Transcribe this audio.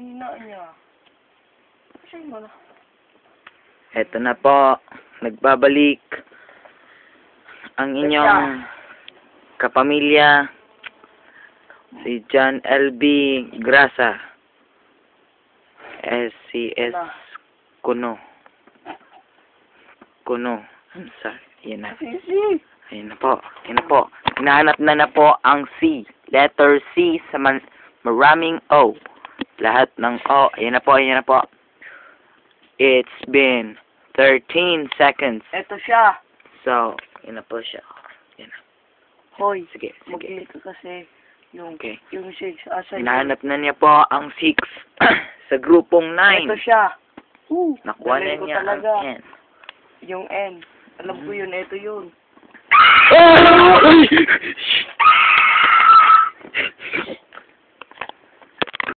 Ina niya. Kasi mo na. Eto na po, nagbabalik ang inyong kapamilya, si John L.B. Grasa, SCS Kuno. Kuno. Sa, yan na. Ayun na po. Ayun na po. Hinahanap na na po ang C. Letter C sa man maraming O. Lahat ng O. Ayun na po. Ayun na po. It's been 13 seconds. Eto siya. So, yun na po siya. Yan na. Hoy. Sige, sige. Mag-click ka kasi yung Okay. yung 6 asa Hinahanap na niya po ang 6 sa grupong Ito 9. siya. Uh, Nakuha na niya ang talaga. N. Yung N. Alam ko yun, ito yun. Oh!